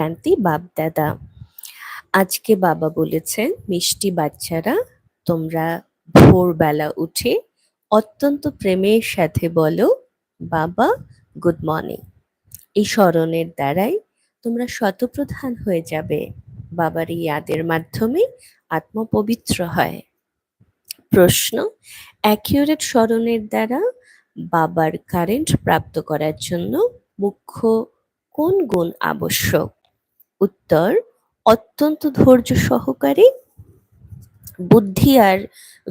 শান্তি বাপ-দাদা। আজকে বাবা বলেছেন, মিষ্টি বাচ্চারা তোমরা ভোরবেলা উঠে অত্যন্ত প্রেমের সাথে বলো, বাবা গুড মর্নিং। এই স্মরণের দ্বারাই তোমরা শতপ্রধান হয়ে যাবে। বাবার এই আদের মাধ্যমে আত্মা পবিত্র হয়। প্রশ্ন অ্যাকিউরেট স্মরণের দ্বারা বাবার কারেন্ট প্রাপ্ত করার জন্য মুখ্য কোন গুণ আবশ্যক? উত্তর, অত্যন্ত ধৈর্য সহকারে, বুদ্ধি আর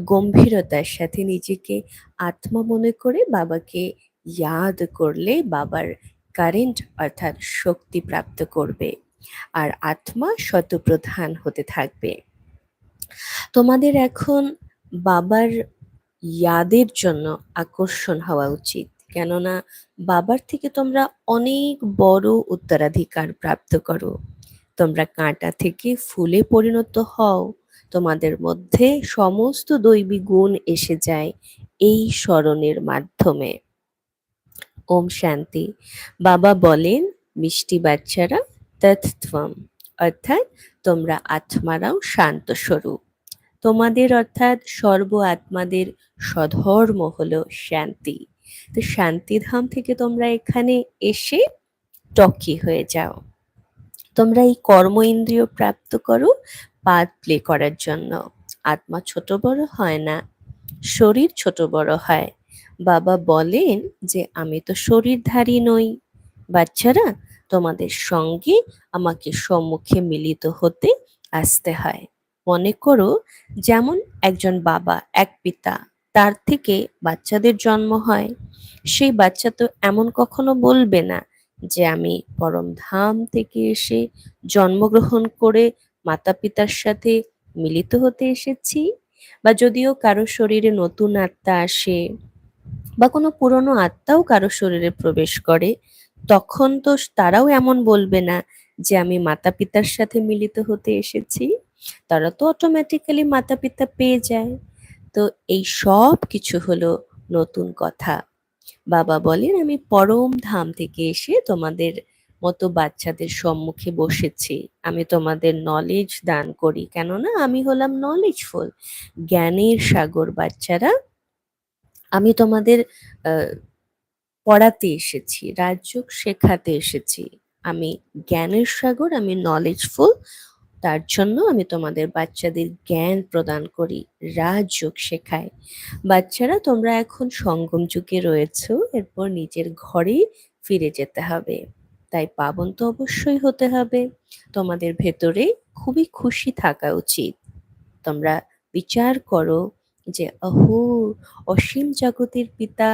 গম্ভীরতার সাথে নিজেকে আত্মা মনে করে বাবাকে ইয়াদ করলে বাবার কারেন্ট অর্থাৎ শক্তি প্রাপ্ত করবে আর আত্মা শতপ্রধান হতে থাকবে। তোমাদের এখন বাবার ইয়াদের জন্য আকর্ষণ হওয়া উচিত, কেননা বাবার থেকে তোমরা অনেক বড় উত্তরাধিকার প্রাপ্ত করো। তোমরা কাঁটা থেকে ফুলে পরিণত হও। তোমাদের মধ্যে সমস্ত দৈবী গুণ এসে যায় এই স্মরণের মাধ্যমে। ওম শান্তি। বাবা বলেন, মিষ্টি বাচ্চারা তৎত্বম অর্থাৎ তোমরা আত্মারাও শান্ত স্বরূপ। তোমাদের অর্থাৎ সর্ব আত্মাদের স্বধর্ম হলো শান্তি। তো শান্তিধাম থেকে তোমরা এখানে এসে টকি হয়ে যাও। তোমরা এই কর্ম ইন্দ্রিয় প্রাপ্ত করো পার্ট প্লে করার জন্য। আত্মা ছোট বড় হয় না, শরীর ছোট বড় হয়। বাবা বলেন যে, আমি তো শরীরধারী নই। বাচ্চারা, তোমাদের সঙ্গে আমাকে সম্মুখে মিলিত হতে আসতে হয়। মনে করো, যেমন একজন বাবা, এক পিতা, তার থেকে বাচ্চাদের জন্ম হয়। সেই বাচ্চা তো এমন কখনো বলবে না। যে আমি পরম ধাম থেকে এসে জন্মগ্রহণ করে মাতা পিতার সাথে মিলিত হতে এসেছি। বা যদিও কারও শরীরে নতুন আত্মা আসে বা কোনো পুরনো আত্মাও কারও শরীরে প্রবেশ করে, তখন তো তারাও এমন বলবে না যে আমি মাতা পিতার সাথে মিলিত হতে এসেছি। তারা তো অটোমেটিক্যালি মাতা পিতা পেয়ে যায়। তো এই সব কিছু হলো নতুন কথা। বাবা বলেন, আমি পরম ধাম থেকে এসে তোমাদের মতো বাচ্চাদের সম্মুখে বসেছি। আমি তোমাদের নলেজ দান করি। কেননা আমি হলাম নলেজফুল জ্ঞানের সাগর বাচ্চারা। আমি তোমাদের পড়াতে এসেছি, রাজযোগ শেখাতে এসেছি। আমি জ্ঞানের সাগর, আমি নলেজফুল তার জন্য আমি তোমাদের বাচ্চাদের জ্ঞান প্রদান করি, রাজযোগ শেখায় বাচ্চারা, তোমরা এখন সঙ্গম যুগে রয়েছো, এরপর নিজের ঘরে ফিরে যেতে হবে। তাই পাবন তো অবশ্যই হতে হবে। তোমাদের ভেতরে খুবই খুশি থাকা উচিত। তোমরা বিচার করো যে, অহো, অসীম জগতের পিতা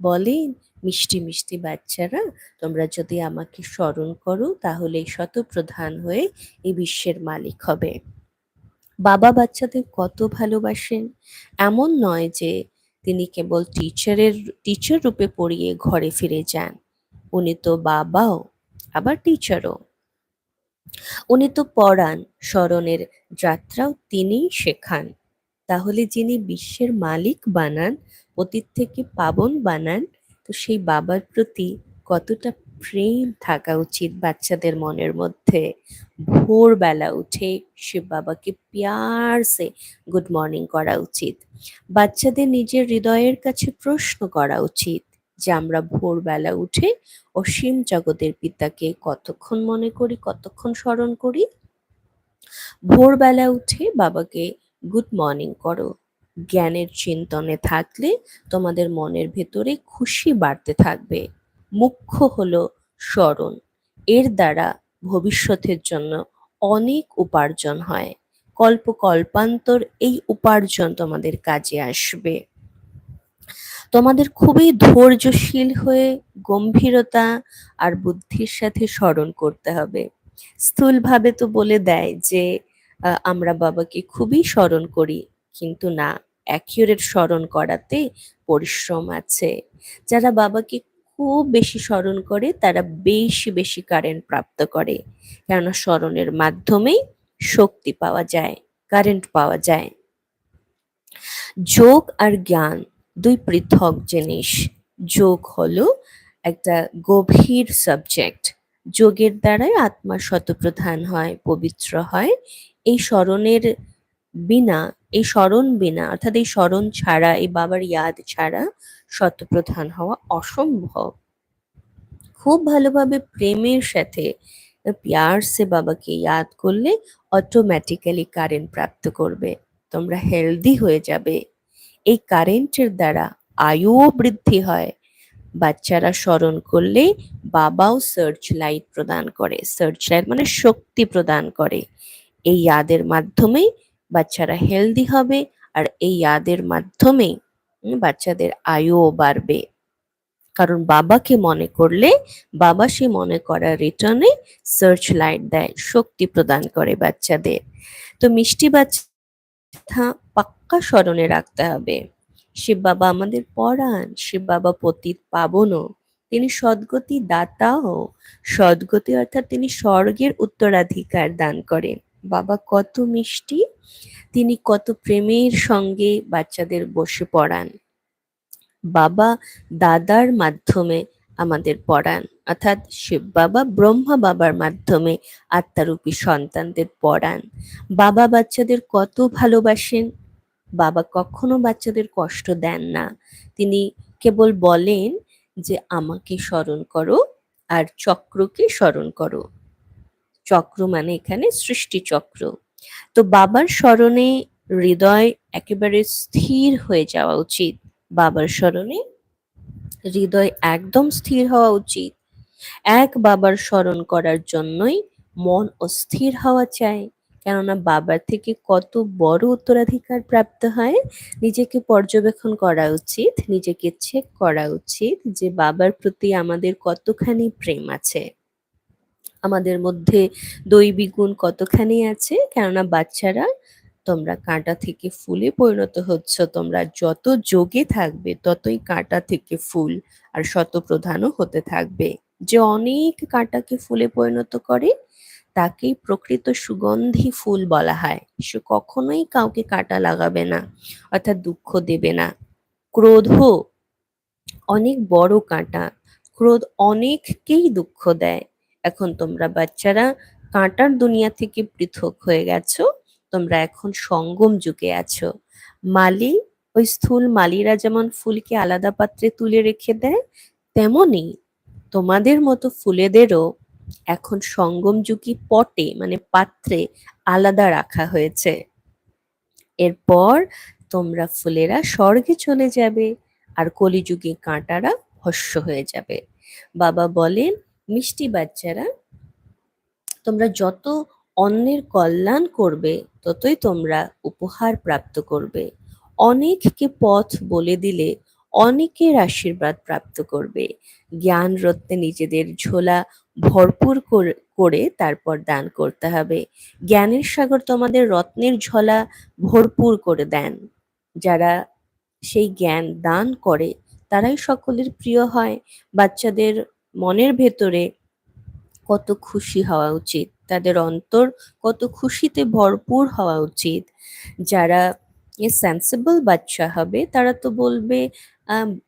বলেন মিষ্টি মিষ্টি বাচ্চারা, তোমরা যদি আমাকে স্মরণ করো, তাহলে শতপ্রধান হয়ে এই বিশ্বের মালিক হবে। বাবা বাচ্চাদের কত ভালোবাসেন। এমন নয় যে তিনি কেবল টিচারের, টিচার রূপে পড়িয়ে ঘরে ফিরে যান। উনি তো বাবাও, আবার টিচারও। উনি তো পড়ান, স্মরণের যাত্রাও তিনিই শেখান। তাহলে যিনি বিশ্বের মালিক বানান, অতীত থেকে পাবন বানান তো সেই বাবার প্রতি কতটা প্রেম থাকা উচিত বাচ্চাদের মনের মধ্যে? ভোরবেলা উঠে শিব বাবাকে প্যার সে গুড মর্নিং করা উচিত। বাচ্চাদের নিজের হৃদয়ের কাছে প্রশ্ন করা উচিত যে আমরা ভোরবেলা উঠে অসীম জগতের পিতাকে কতক্ষণ মনে করি, কতক্ষণ স্মরণ করি? ভোরবেলা উঠে বাবাকে গুড মর্নিং করো। জ্ঞানের চিন্তনে থাকলে তোমাদের মনের ভেতরে খুশি বাড়তে থাকবে। মুখ্য হলো স্মরণ। এর দ্বারা ভবিষ্যতের জন্য অনেক উপার্জন হয়। কল্প কল্পান্তর এই উপার্জন তোমাদের কাজে আসবে। তোমাদের খুবই ধৈর্যশীল হয়ে গম্ভীরতা আর বুদ্ধির সাথে স্মরণ করতে হবে। স্থূলভাবে তো বলে দেয় যে আমরা বাবাকে খুবই স্মরণ করি, কিন্তু না। অ্যাকিউরেট স্মরণ করাতে পরিশ্রম আছে। যারা বাবাকে খুব বেশি স্মরণ করে, তারা বেশি বেশি কারেন্ট প্রাপ্ত করে। কেননা স্মরণের মাধ্যমেই শক্তি পাওয়া যায় কারেন্ট পাওয়া যায়। যোগ আর জ্ঞান দুই পৃথক জিনিস। যোগ হলো একটা গভীর সাবজেক্ট যোগের দ্বারাই আত্মা শতপ্রধান হয়, পবিত্র হয়। এই স্মরণের বিনা, এই স্মরণ বিনা, অর্থাৎ এই স্মরণ ছাড়া, এই বাবার ইয়াদ ছাড়া শতপ্রধান হওয়া অসম্ভব। খুব ভালোভাবে প্রেমের সাথে প্যার সে বাবাকে ইয়াদ করলে অটোমেটিক্যালি কারেন্ট প্রাপ্ত করবে। তোমরা হেলদি হয়ে যাবে। এই কারেন্টের দ্বারা আয়ুও বৃদ্ধি হয়। বাচ্চারা স্মরণ করলে বাবাও সার্চ লাইট প্রদান করে। সার্চ লাইট মানে শক্তি প্রদান করে। এই ইয়াদের মাধ্যমেই বাচ্চারা হেলদি হবে আর এই ইয়াদের মাধ্যমেই উম, বাচ্চাদের আয়ুও বাড়বে। কারণ বাবাকে মনে করলে বাবা সে মনে করার রিটার্নে সার্চ লাইট দেয় শক্তি প্রদান করে বাচ্চাদের। তো মিষ্টি বাচ্চা পাক্কা স্মরণে রাখতে হবে। শিব বাবা আমাদের পড়ান শিব বাবা পতিত পাবনও। তিনি সদ্গতি দাতাও সদ্গতি অর্থাৎ তিনি স্বর্গের উত্তরাধিকার দান করেন। বাবা কত মিষ্টি, তিনি কত প্রেমের সঙ্গে বাচ্চাদের বসে পড়ান। বাবা দাদার মাধ্যমে আমাদের পড়ান, অর্থাৎ শিব বাবা ব্রহ্মা বাবার মাধ্যমে আত্মারূপী সন্তানদের পড়ান। বাবা বাচ্চাদের কত ভালোবাসেন, বাবা কখনো বাচ্চাদের কষ্ট দেন না। তিনি কেবল বলেন যে, আমাকে স্মরণ করো আর চক্রকে স্মরণ করো। চক্র মানে এখানে সৃষ্টি চক্র। তো বাবার স্মরণে হৃদয় একেবারে স্থির হয়ে যাওয়া উচিত। বাবার স্মরণে হৃদয় একদম স্থির হওয়া উচিত। এক বাবার স্মরণ করার জন্যই মন অস্থির হওয়া চাই। কেননা বাবার থেকে কত বড় উত্তরাধিকার প্রাপ্ত হয়, নিজেকে পর্যবেক্ষণ করা উচিত, নিজেকে চেক করা উচিত যে বাবার প্রতি আমাদের কতখানি প্রেম আছে। আমাদের মধ্যে দৈবিক গুণ কতখানি আছে? কেননা বাচ্চারা তোমরা কাঁটা থেকে ফুলে পরিণত হচ্ছ, তোমরা যত যোগে থাকবে, ততই কাঁটা থেকে ফুল আর শতপ্রধানও হতে থাকবে। যে অনেক কাঁটাকে ফুলে পরিণত করে, তাকেই প্রকৃত সুগন্ধি ফুল বলা হয়। সে কখনোই কাউকে কাঁটা লাগাবে না, অর্থাৎ দুঃখ দেবে না। ক্রোধ অনেক বড় কাঁটা, ক্রোধ অনেককেই দুঃখ দেয়। এখন তোমরা বাচ্চারা কাঁটার দুনিয়া থেকে পৃথক হয়ে গেছো, তোমরা এখন সঙ্গম যুগে আছো। মালি, ওই স্থূল মালিরা যেমন ফুলকে আলাদা পাত্রে তুলে রেখে দেয়, তেমনি তোমাদের মতো ফুলেদেরও এখন সঙ্গম যুগী পটে মানে পাত্রে আলাদা রাখা হয়েছে। এরপর তোমরা ফুলেরা স্বর্গে চলে যাবে, আর কলিযুগে কাঁটারা ভস্য হয়ে যাবে। বাবা বলেন মিষ্টি বাচ্চারা, তোমরা যত অন্যের কল্যাণ করবে, ততই তোমরা উপহার প্রাপ্ত করবে। অনেককে পথ বলে দিলে অনেকের আশীর্বাদ প্রাপ্ত করবে। জ্ঞান রত্নে নিজেদের ঝোলা ভরপুর করে- তারপর দান করতে হবে। জ্ঞানের সাগর তোমাদের রত্নের ঝোলা ভরপুর করে দেন। যারা সেই জ্ঞান দান করে, তারাই সকলের প্রিয় হয়। বাচ্চাদের মনের ভেতরে কত খুশি হওয়া উচিত, তাদের অন্তর কত খুশিতে ভরপুর হওয়া উচিত। যারা সেন্সিবল বাচ্চা হবে, তারা তো বলবে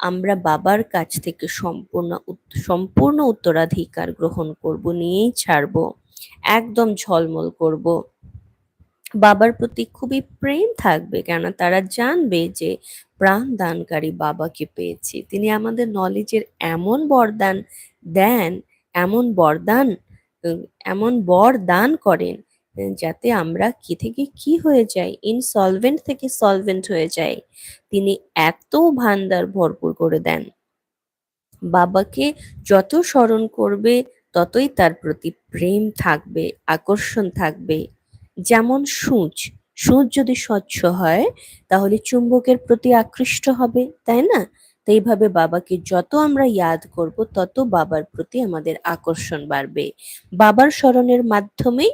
আমরা বাবার কাছ থেকে সম্পূর্ণ সম্পূর্ণ উত্তরাধিকার গ্রহণ করব, নিয়েই ছাড়বো, একদম ঝলমল করব। বাবার প্রতি খুবই প্রেম থাকবে, কেননা তারা জানবে যে প্রাণ দানকারী বাবাকে পেয়েছি। তিনি আমাদের নলেজের এমন বরদান দেন, এমন বরদান এমন বর দান করেন যাতে আমরা কি থেকে কি হয়ে যাই ইনসলভেন্ট থেকে সলভেন্ট হয়ে যাই। তিনি এত ভান্ডার ভরপুর করে দেন। বাবাকে যত স্মরণ করবে, ততই তার প্রতি প্রেম থাকবে, আকর্ষণ থাকবে। যেমন সূচ সূচ যদি স্বচ্ছ হয়, তাহলে চুম্বকের প্রতি আকৃষ্ট হবে, তাই না? তো এইভাবে বাবাকে যত আমরা ইয়াদ করব, তত বাবার প্রতি আমাদের আকর্ষণ বাড়বে। বাবার স্মরণের মাধ্যমেই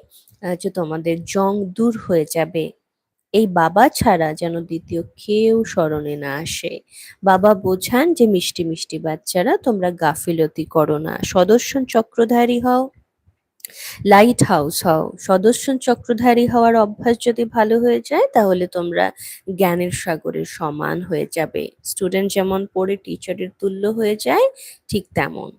যে তোমাদের জং দূর হয়ে যাবে। এই বাবা ছাড়া যেন দ্বিতীয় কেউ স্মরণে না আসে। বাবা বোঝান যে মিষ্টি মিষ্টি বাচ্চারা, তোমরা গাফিলতি করো না। সদস্য চক্রধারী হও। লাইট হাউস হও। সদস্য চক্রধারী হওয়ার অভ্যাস যদি ভালো হয়ে যায়, তাহলে তোমরা জ্ঞানের সাগরের সমান হয়ে যাবে। স্টুডেন্ট যেমন পড়ে টিচারের তুল্য হয়ে যায়, ঠিক তেমন।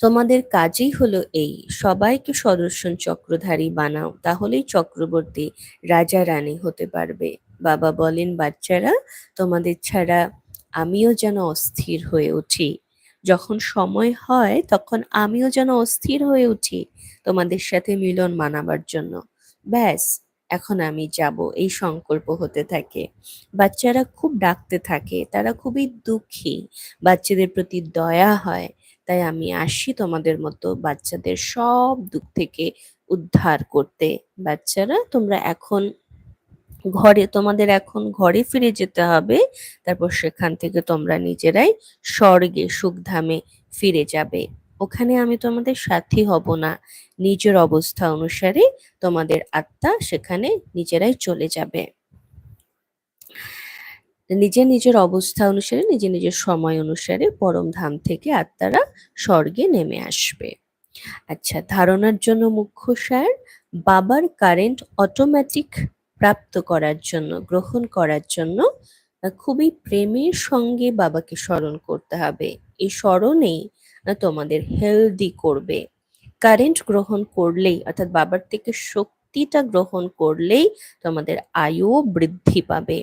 তোমাদের কাজই হলো এই, সবাইকে সদর্শন চক্রধারী বানাও, তাহলেই চক্রবর্তী রাজা রানী হতে পারবে। বাবা বলেন, বাচ্চারা, তোমাদের ছাড়া আমিও যেন অস্থির হয়ে উঠি। যখন সময় হয়, তখন আমিও যেন অস্থির হয়ে উঠি তোমাদের সাথে মিলন মানাবার জন্য। ব্যাস, এখন আমি যাব, এই সংকল্প হতে থাকে। বাচ্চারা খুব ডাকতে থাকে, তারা খুবই দুঃখী, বাচ্চাদের প্রতি দয়া হয়। তাই আমি আসি তোমাদের মতো বাচ্চাদের সব দুঃখ থেকে উদ্ধার করতে। বাচ্চারা, তোমরা এখন ঘরে তোমাদের এখন ঘরে ফিরে যেতে হবে। তারপর সেখান থেকে তোমরা নিজেরাই স্বর্গে, সুখধামে ফিরে যাবে। ওখানে আমি তোমাদের সাথী হব না। নিজের অবস্থা অনুসারে তোমাদের আত্মা সেখানে নিজেরাই চলে যাবে। নিজের নিজের অবস্থা অনুসারে, নিজের নিজের সময় অনুসারে পরম ধাম থেকে আত্মারা স্বর্গে নেমে আসবে। আচ্ছা ধারণার জন্য মুখ্য সার, বাবার কারেন্ট অটোমেটিক প্রাপ্ত করার জন্য, গ্রহণ করার জন্য খুবই প্রেমের সঙ্গে বাবাকে স্মরণ করতে হবে। এই স্মরণেই তোমাদের হেলদি করবে। কারেন্ট গ্রহণ করলেই, অর্থাৎ বাবার থেকে শক্তিটা গ্রহণ করলেই তোমাদের আয়ু বৃদ্ধি পাবে।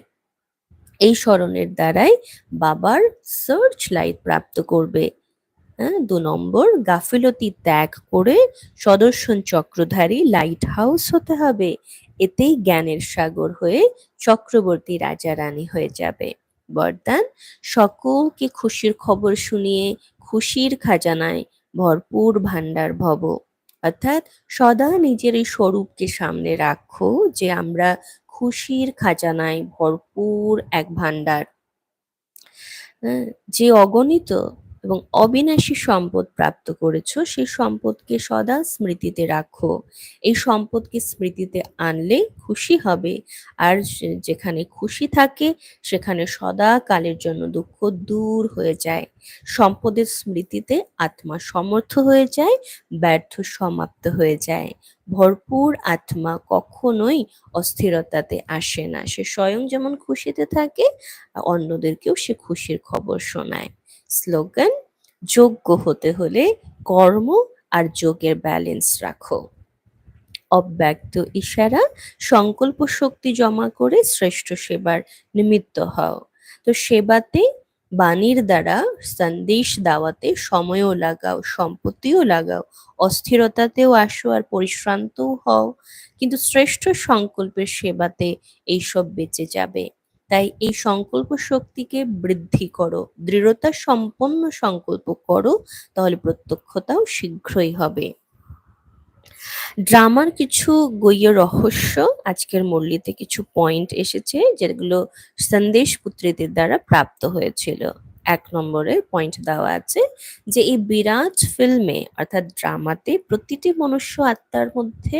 এই স্মরণের দ্বারাই বাবার সার্চ লাইট প্রাপ্ত করবে। হ্যাঁ দু নম্বর, গাফিলতি ত্যাগ করে সদর্শন চক্রধারী লাইট হাউস হতে হবে। এতেই জ্ঞানের সাগর হয়ে চক্রবর্তী রাজা রানী হয়ে যাবে। বরদান সকলকে খুশির খবর শুনিয়ে খুশির খাজানায় ভরপুর ভান্ডার ভব। অর্থাৎ সদা নিজের এই স্বরূপকে সামনে রাখো যে আমরা খুশির খাজানায় ভরপুর এক ভান্ডার হ্যাঁ, যে অগণিত এবং অবিনাশী সম্পদ প্রাপ্ত করেছ, সেই সম্পদকে সদা স্মৃতিতে রাখো। এই সম্পদকে স্মৃতিতে আনলে খুশি হবে, আর যেখানে খুশি থাকে, সেখানে সদা কালের জন্য দুঃখ দূর হয়ে যায়। সম্পদের স্মৃতিতে আত্মা সমর্থ হয়ে যায়, ব্যর্থ সমাপ্ত হয়ে যায়। ভরপুর আত্মা কখনোই অস্থিরতাতে আসে না। সে স্বয়ং যেমন খুশিতে থাকে, অন্যদেরকেও সে খুশির খবর শোনায়। স্লোগান, যোগ্য হতে হলে কর্ম আর যোগের ব্যালেন্স রাখো। অব্যক্ত ইশারা, সংকল্প শক্তি জমা করে শ্রেষ্ঠ সেবার নিমিত্ত হও। তো সেবাতে বাণীর দ্বারা সন্দেশ দাওয়াতে সময়ও লাগাও, সম্পত্তিও লাগাও, অস্থিরতাতেও আসো আর পরিশ্রান্তও হও। কিন্তু শ্রেষ্ঠ সংকল্পের সেবাতে এইসব বেঁচে যাবে। তাই এই সংকল্প শক্তিকে বৃদ্ধি করো, দৃঢ়তা সম্পন্ন সংকল্প করো, তাহলে প্রত্যক্ষতাও শীঘ্রই হবে। ড্রামার কিছু গইয় রহস্য, আজকের মুরলিতে কিছু পয়েন্ট এসেছে যেগুলো সন্দেশ পুত্রীদের দ্বারা প্রাপ্ত হয়েছিল। এক নম্বরে পয়েন্ট দেওয়া আছে যে এই বিরাট ফিল্মে অর্থাৎ ড্রামাতে প্রতিটি মনুষ্য আত্মার মধ্যে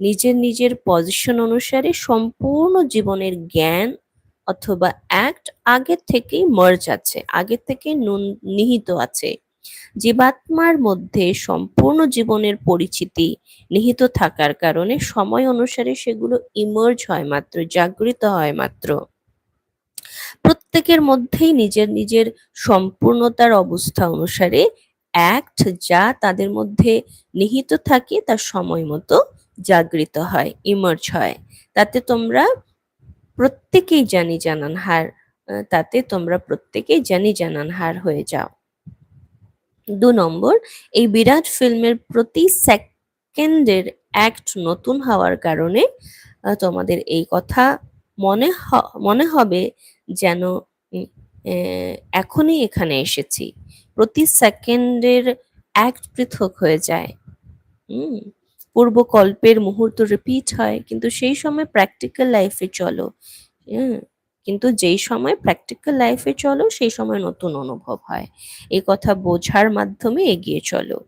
নিজের নিজের পজিশন অনুসারে সম্পূর্ণ জীবনের জ্ঞান অথবা অ্যাক্ট আগের থেকেই মার্জ আছে আগের থেকে নিহিত আছে। জীবাত্মার মধ্যে সম্পূর্ণ জীবনের পরিচিতি নিহিত থাকার কারণে সময় অনুসারে সেগুলো ইমার্জ হয় মাত্র, জাগৃত হয় মাত্র। প্রত্যেকের মধ্যেই নিজের নিজের সম্পূর্ণতার অবস্থা অনুসারে অ্যাক্ট যা তাদের মধ্যে নিহিত থাকে, তা সময় মতো জাগৃত হয় ইমার্জ হয়। তাতে তোমরা প্রত্যেকেই জানি জানান হার তাতে তোমরা প্রত্যেকেই জানি জানান হার হয়ে যাও। দু নম্বর, এই বিরাট ফিল্মের প্রতি সেকেন্ডের অ্যাক্ট নতুন হওয়ার কারণে তোমাদের এই কথা মনে মনে হবে যেন এখনই এখানে এসেছি। প্রতি সেকেন্ডের অ্যাক্ট পৃথক হয়ে যায়। হুম। পূর্বকল্পের মুহূর্ত রিপিট হয়, কিন্তু সেই সময় প্র্যাকটিক্যাল লাইফে চলো। কিন্তু যেই সময় প্র্যাকটিক্যাল লাইফে চলো, সেই সময় নতুন অনুভব হয়। এই কথা বোঝার মাধ্যমে এগিয়ে চলো।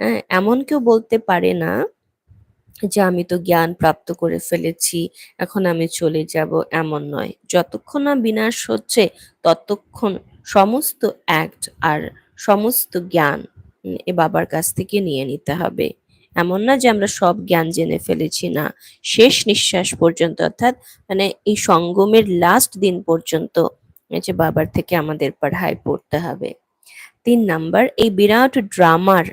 হ্যাঁ এমন কেউ বলতে পারে না যে, আমি তো জ্ঞান প্রাপ্ত করে ফেলেছি, এখন আমি চলে যাব। এমন নয়। যতক্ষণ না বিনাশ হচ্ছে, ততক্ষণ সমস্ত অ্যাক্ট আর সমস্ত জ্ঞান এ বাবার কাছ থেকে নিয়ে নিতে হবে। এমন না যে আমরা সব জ্ঞান জেনে ফেলেছি, না। শেষ নিঃশ্বাস পর্যন্ত, অর্থাৎ মানে এই সঙ্গমের লাস্ট দিন পর্যন্ত যে বাবার থেকে আমাদের পড়ায় পড়তে হবে। তিন নাম্বার, এই বিরাট ড্রামার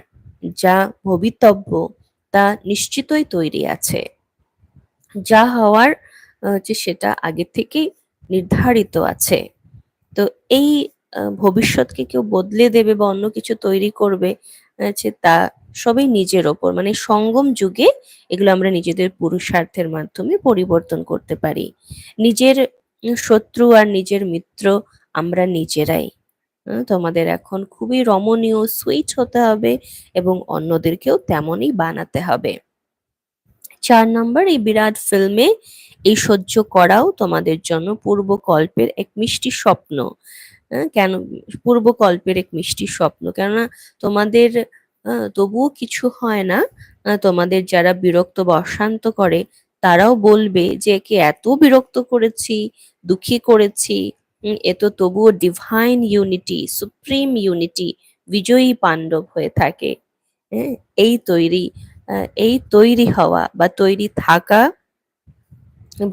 যা ভবিতব্য, তা নিশ্চিতই তৈরি আছে। যা হওয়ার সেটা আগে থেকেই নির্ধারিত আছে। তো এই ভবিষ্যৎকে কেউ বদলে দেবে বা অন্য কিছু তৈরি করবে যে তা সবই নিজের ওপর। মানে সঙ্গম যুগে এগুলো আমরা নিজেদের পুরুষার্থের মাধ্যমে পরিবর্তন করতে পারি। নিজের শত্রু আর নিজের মিত্র আমরা নিজেরাই। তোমাদের এখন খুবই রমণীয়, সুইট হতে হবে এবং অন্যদেরকেও তেমনই বানাতে হবে। চার নম্বর, এই বিরাট ফিল্মে এই সহ্য করাও তোমাদের জন্য পূর্বকল্পের এক মিষ্টি স্বপ্ন। কেন পূর্বকল্পের এক মিষ্টি স্বপ্ন। কেননা তোমাদের তবুও কিছু হয় না তোমাদের যারা বিরক্ত বা অশান্ত করে, তারাও বলবে যে একে এত বিরক্ত করেছি, দুঃখী করেছি এ তো তবুও ডিভাইন ইউনিটি সুপ্রিম ইউনিটি বিজয়ী পাণ্ডব হয়ে থাকে। হ্যাঁ এই তৈরি এই তৈরি হওয়া বা তৈরি থাকা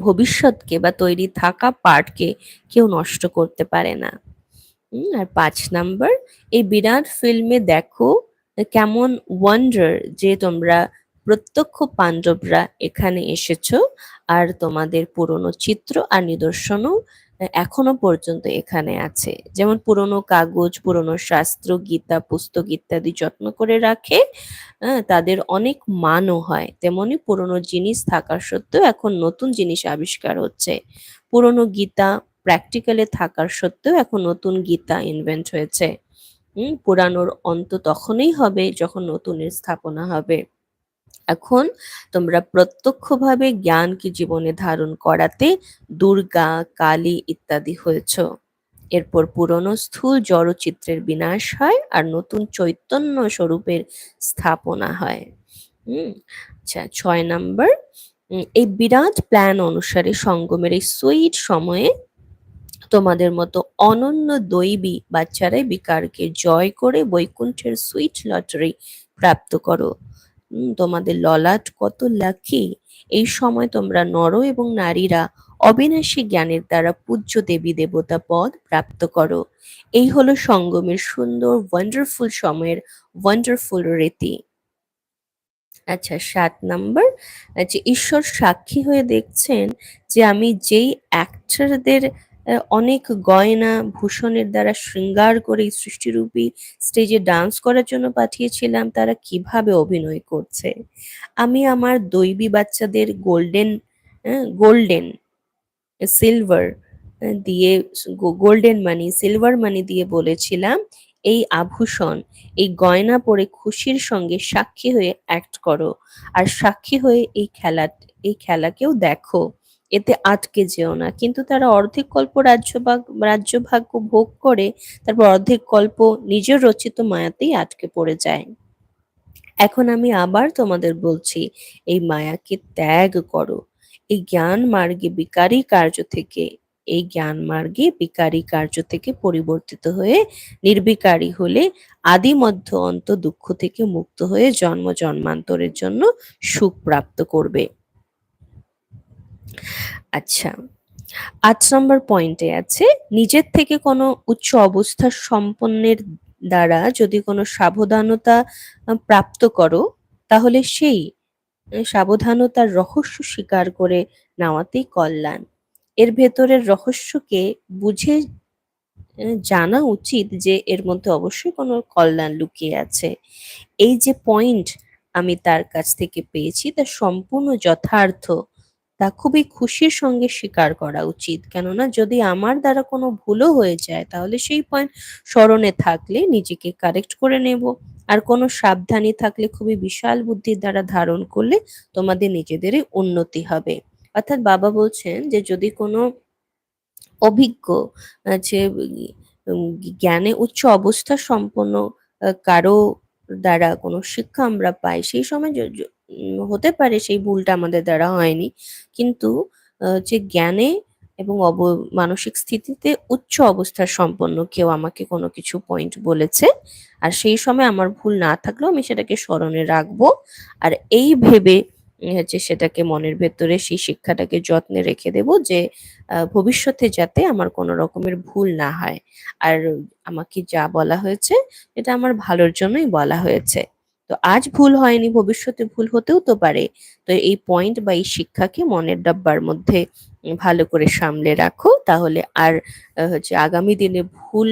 ভবিষ্যৎকে বা তৈরি থাকা পার্টকে কেউ নষ্ট করতে পারে না। উম, আর পাঁচ নাম্বার এই বিরাট ফিল্মে দেখো কেমন ওয়ান্ডার যে তোমরা প্রত্যক্ষ পাণ্ডবরা এখানে এসেছ আর তোমাদের পুরনো চিত্র আর নিদর্শনও এখনও পর্যন্ত এখানে আছে। যেমন পুরনো কাগজ পুরনো শাস্ত্র গীতা পুস্তক ইত্যাদি যত্ন করে রাখে আহ, তাদের অনেক মানও হয়। তেমনি পুরনো জিনিস থাকার সত্ত্বেও এখন নতুন জিনিস আবিষ্কার হচ্ছে। পুরনো গীতা প্র্যাকটিক্যালে থাকার সত্ত্বেও এখন নতুন গীতা ইনভেন্ট হয়েছে। হুম, পুরানোর অন্ত তখনই হবে যখন নতুনের স্থাপনা হবে। এখন তোমরা প্রত্যক্ষভাবে জ্ঞানকে জীবনে ধারণ করাতে দুর্গা, কালী ইত্যাদি হয়েছ। এরপর পুরনো স্থূল জড়চিত্রের বিনাশ হয় আর নতুন চৈতন্য স্বরূপের স্থাপনা হয়। হুম আচ্ছা ছয় নাম্বার। এই বিরাট প্ল্যান অনুসারে সঙ্গমের এই সুইট সময়ে তোমাদের মতো অনন্য দৈবী বাচ্চারাই বিকারকে জয় করে বৈকুণ্ঠের সুইট লটারি প্রাপ্ত করো। তোমাদের ললাট কত লাকি। এই সময় তোমরা নর এবং নারীরা অবিনাশী জ্ঞানের দ্বারা পূজ্য দেবী দেবতা পদ প্রাপ্ত করো। এই হলো সঙ্গমের সুন্দর ওয়ান্ডারফুল সময়ের ওয়ান্ডারফুল রীতি। আচ্ছা সাত নাম্বার। যে ঈশ্বর সাক্ষী হয়ে দেখছেন যে আমি যেই অ্যাক্টরদের অনেক গয়না ভূষণের দ্বারা শৃঙ্গার করে সৃষ্টিরূপী স্টেজে ডান্স করার জন্য পাঠিয়েছিলাম। তারা কীভাবে অভিনয় করছে? আমি আমার দৈবী বাচ্চাদের গোল্ডেন গোল্ডেন সিলভার দিয়ে গোল্ডেন মানি সিলভার মানি দিয়ে বলেছিলাম, এই আভূষণ, এই গয়না পরে খুশির সঙ্গে সাক্ষী হয়ে অ্যাক্ট করো। আর সাক্ষী হয়ে এই খেলা, এই খেলাকেও দেখো। এতে আটকে যেও না। কিন্তু তারা অর্ধেক কল্প রাজ্যভাগ রাজ্যভাগ্য ভোগ করে, তারপর অর্ধেক কল্প নিজের রচিত মায়াতেই আটকে পড়ে যায়। এখন আমি আবার তোমাদের বলছি, এই মায়াকে ত্যাগ করো। এই জ্ঞান মার্গে বিকারী কার্য থেকে, এই জ্ঞান মার্গে বিকারী কার্য থেকে পরিবর্তিত হয়ে নির্বিকারী হলে আদি মধ্য অন্ত দুঃখ থেকে মুক্ত হয়ে জন্ম জন্মান্তরের জন্য সুখ প্রাপ্ত করবে। আচ্ছা। আট নম্বর পয়েন্টে আছে, নিজের থেকে কোনো উচ্চ অবস্থা সম্পন্নের দ্বারা যদি কোনো সাবধানতা প্রাপ্ত করো, তাহলে সেই সাবধানতার রহস্য স্বীকার করে নেওয়াতেই কল্যাণ। এর ভেতরের রহস্যকে বুঝে জানা উচিত যে এর মধ্যে অবশ্যই কোনো কল্যাণ লুকিয়ে আছে। এই যে পয়েন্ট আমি তার কাছ থেকে পেয়েছি, তা সম্পূর্ণ যথার্থ তা খুবই খুশির সঙ্গে স্বীকার করা উচিত। কেননা যদি আমার দ্বারা কোনো ভুলও হয়ে যায়, তাহলে সেই পয়েন্ট স্মরণে থাকলে নিজেকে কারেক্ট করে নেব। আর কোনো সাবধানী থাকলে, খুবই বিশাল বুদ্ধির দ্বারা ধারণ করলে তোমাদের নিজেদেরই উন্নতি হবে। অর্থাৎ বাবা বলছেন যে, যদি কোনো অভিজ্ঞ যে জ্ঞানে উচ্চ অবস্থা সম্পন্ন কারও দ্বারা কোনো শিক্ষা আমরা পাই, সেই সময় হতে পারে সেই ভুলটা আমাদের দ্বারা হয়নি। কিন্তু যে জ্ঞানে এবং অব, মানসিক স্থিতিতে উচ্চ অবস্থার সম্পন্ন কেউ আমাকে কোনো কিছু পয়েন্ট বলেছে, আর সেই সময় আমার ভুল না থাকলেও আমি সেটাকে স্মরণে রাখব। আর এই ভেবে হচ্ছে সেটাকে মনের ভেতরে সেই শিক্ষাটাকে যত্নে রেখে দেব যে ভবিষ্যতে যাতে আমার কোনো রকমের ভুল না হয়। আর আমাকে যা বলা হয়েছে, এটা আমার ভালোর জন্যই বলা হয়েছে। তো আজ ভুল হয়নি, ভবিষ্যতে ভুল হতেও তো পারে। তো এই পয়েন্ট বা এই শিক্ষাকে মনের ডাব্বার মধ্যে ভালো করে সামলে রাখো। তাহলে আর হচ্ছে আগামী দিনে ভুল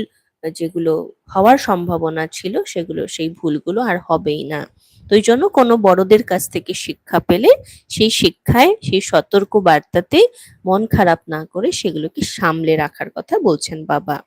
যেগুলো হওয়ার সম্ভাবনা ছিল, সেগুলো, সেই ভুলগুলো আর হবেই না। তো এই জন্য কোনো বড়দের কাছ থেকে শিক্ষা পেলে সেই শিক্ষায়, সেই সতর্ক বার্তাতে মন খারাপ না করে সেগুলোকে সামলে রাখার কথা বলছেন বাবা।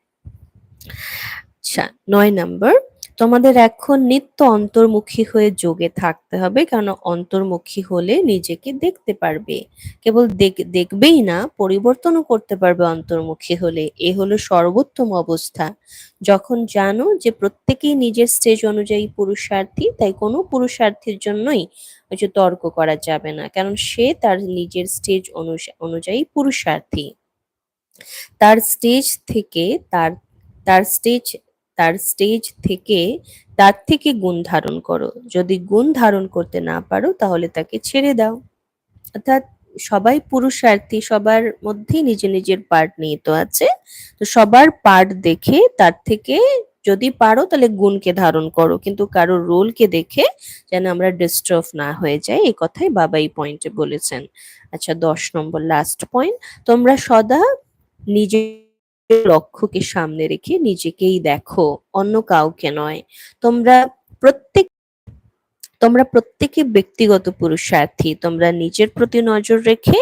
আচ্ছা নয় নাম্বার তোমাদের এখন নিত্য অন্তর্মুখী হয়ে যোগে থাকতে হবে কারণ অন্তর্মুখী হলে নিজেকে দেখতে পারবে। কেবল দেখ- দেখবেই না, পরিবর্তনও করতে পারবে অন্তর্মুখী হলে। এ হলো সর্বোত্তম অবস্থা। যখন জানো যে প্রত্যেকেই নিজের স্টেজ অনুযায়ী পুরুষার্থী, তাই কোনো পুরুষার্থীর জন্যই যে তর্ক করা যাবে না, কারণ সে তার নিজের স্টেজ অনুযায়ী পুরুষার্থী। তার স্টেজ থেকে তার তার স্টেজ তার স্টেজ থেকে তার থেকে গুণ ধারণ করো। যদি গুণ ধারণ করতে না পারো, তাহলে তাকে ছেড়ে দাও। অর্থাৎ সবাই পুরুষার্থী, সবার মধ্যেই নিজের নিজের পার্ট নিহিত আছে। তো সবার পার্ট দেখে তার থেকে যদি পারো, তাহলে গুণকে ধারণ করো। কিন্তু কারও রোলকে দেখে যেন আমরা ডিস্টার্ব না হয়ে যাই এই কথাই বাবা এই পয়েন্টে বলেছেন। আচ্ছা দশ নম্বর লাস্ট পয়েন্ট তোমরা সদা নিজের লক্ষ্যকে সামনে রেখে নিজেকেই দেখো, অন্য কাউকে নয়। তোমরা প্রত্যেক, তোমরা প্রত্যেকে ব্যক্তিগত পুরুষার্থী। তোমরা নিজের প্রতি নজর রেখে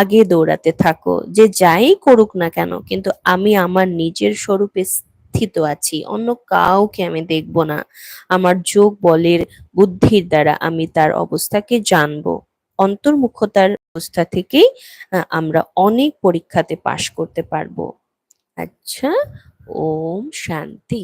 আগে দৌড়াতে থাকো। যে যাই করুক না কেন, কিন্তু আমি আমার নিজের স্বরূপে স্থিত আছি। অন্য কাউকে আমি দেখব না। আমার যোগ বলের বুদ্ধির দ্বারা আমি তার অবস্থাকে জানব। অন্তর্মুখতার অবস্থা থেকেই আমরা অনেক পরীক্ষাতে পাশ করতে পারব। আচ্ছা ওম শান্তি